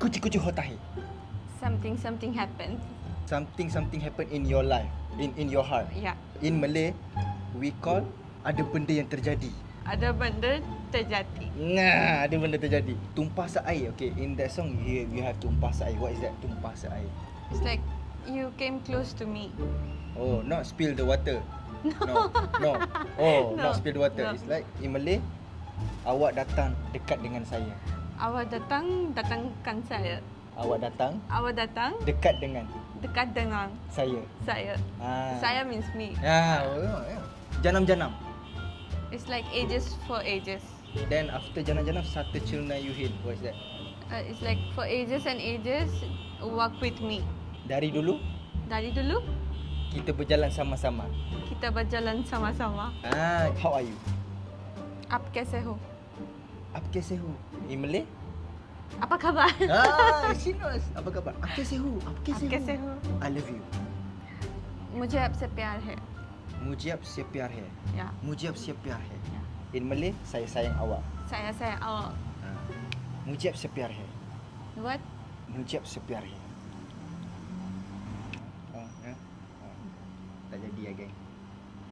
kuchi kuchi hotahi. Something something happened. Something something happened in your life, in in your heart. Yeah. In Malay, we call ada benda yang terjadi. Ada benda terjadi. Nah, ada benda terjadi. Tumpah air. Okay, in that song you you have tumpah air. What is that Tumpah air? It's like you came close to me. Oh, not spill the water. No. No. no. Oh, no. not spill the water. No. It's like in Malay awak datang dekat dengan saya. Awak datang datangkan saya. Ya. Awak datang? Awak datang? Dekat dengan. Dekat dengan. Saya. Saya. Ah. Saya means me. Ya, yeah, yeah. Janam-janam. It's like ages for ages. Then after janam-janam satu cilna you hit. What is that? Uh, it's like for ages and ages walk with me. Dari dulu? Dari dulu? Kita berjalan sama-sama. Kita berjalan sama-sama. Ah, how are you? Apa kesehu? Apa kesehu? In Malay? Apa khabar? ah she knows apa khabar आप कैसे हो आप कैसे आप कैसे हो हो? I love you मुझे आपसे प्यार है. मुझे आपसे प्यार है Ya. मुझे आपसे प्यार है Ya. in Malay saya sayang awak Saya saya awak. ah. मुझे आपसे प्यार है What? मुझे आपसे प्यार है oh, ya? oh. tak jadi ya geng